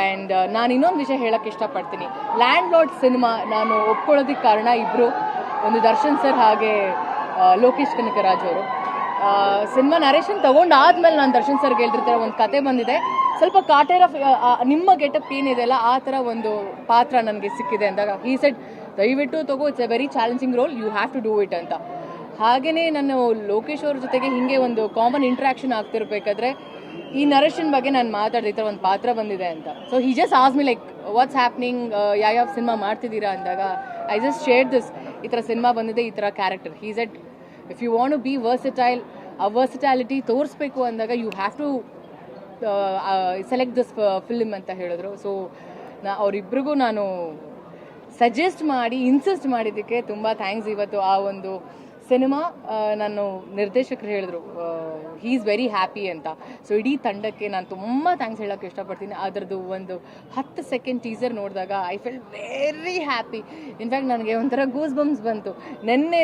And ನಾನು ಇನ್ನೊಂದು ವಿಷಯ ಹೇಳಕ್ಕೆ ಇಷ್ಟಪಡ್ತೀನಿ. ಲ್ಯಾಂಡ್ ಲಾರ್ಡ್ ಸಿನಿಮಾ ನಾನು ಒಪ್ಕೊಳ್ಳೋದಕ್ಕೆ ಕಾರಣ ಇಬ್ಬರು ಒಂದು ದರ್ಶನ್ ಸರ್ ಹಾಗೆ ಲೋಕೇಶ್ ಕನಕರಾಜ್ ಅವರು. ಸಿನಿಮಾ ನರೇಶನ್ ತಗೊಂಡಾದ್ಮೇಲೆ ನಾನು ದರ್ಶನ್ ಸರ್ಗೆ ಹೇಳ್ತಿರ್ತಾರೆ, ಒಂದು ಕತೆ ಬಂದಿದೆ. ಸ್ವಲ್ಪ ಕಾಟೇರ ನಿಮ್ಮ ಗೆಟಪ್ ಏನಿದೆಯಲ್ಲ ಆ ಥರ ಒಂದು ಪಾತ್ರ ನನಗೆ ಸಿಕ್ಕಿದೆ ಅಂದಾಗ ಈ ಸೆಟ್ ದಯವಿಟ್ಟು ತಗೋ it's a very challenging role you have to do it ಅಂತ. ಹಾಗೆಯೇ ನಾನು ಲೋಕೇಶ್ ಅವ್ರ ಜೊತೆಗೆ ಹೀಗೆ ಒಂದು ಕಾಮನ್ ಇಂಟ್ರಾಕ್ಷನ್ ಆಗ್ತಿರ್ಬೇಕಾದ್ರೆ ಈ ನರೇಶನ್ ಬಗ್ಗೆ ನಾನು ಮಾತಾಡಿದೆ, ಈ ಥರ ಒಂದು ಪಾತ್ರ ಬಂದಿದೆ ಅಂತ. So he just as me like what's happening ಯಾವ್ಯಾವ ಸಿನಿಮಾ ಮಾಡ್ತಿದ್ದೀರಾ ಅಂದಾಗ ಐ ಜಸ್ಟ್ ಶೇರ್ ದಿಸ್ ಈ ಥರ ಸಿನಿಮಾ ಬಂದಿದೆ, ಈ ಥರ character he said if you want be versatile ಆ ವರ್ಸಿಟಾಲಿಟಿ ತೋರಿಸ್ಬೇಕು ಅಂದಾಗ you have to select this film ಅಂತ ಹೇಳಿದ್ರು. ಸೊ ನಾ ಅವರಿಬ್ಬರಿಗೂ ನಾನು ಸಜೆಸ್ಟ್ ಮಾಡಿ ಇನ್ಸಿಸ್ಟ್ ಮಾಡಿದ್ದಕ್ಕೆ ತುಂಬ ಥ್ಯಾಂಕ್ಸ್ ಇವತ್ತು ಆ ಒಂದು ಸಿನಿಮಾ ನಾನು ನಿರ್ದೇಶಕರು ಹೇಳಿದ್ರು ಹೀ ಈಸ್ ವೆರಿ ಹ್ಯಾಪಿ ಅಂತ. ಸೊ ಇಡೀ ತಂಡಕ್ಕೆ ನಾನು ತುಂಬ ಥ್ಯಾಂಕ್ಸ್ ಹೇಳೋಕ್ಕೆ ಇಷ್ಟಪಡ್ತೀನಿ. ಅದರದ್ದು ಒಂದು ಹತ್ತು ಸೆಕೆಂಡ್ ಟೀಸರ್ ನೋಡಿದಾಗ I felt very happy in fact ನನಗೆ ಒಂಥರ ಗೂಸ್ ಬಮ್ಸ್ ಬಂತು. ನೆನ್ನೆ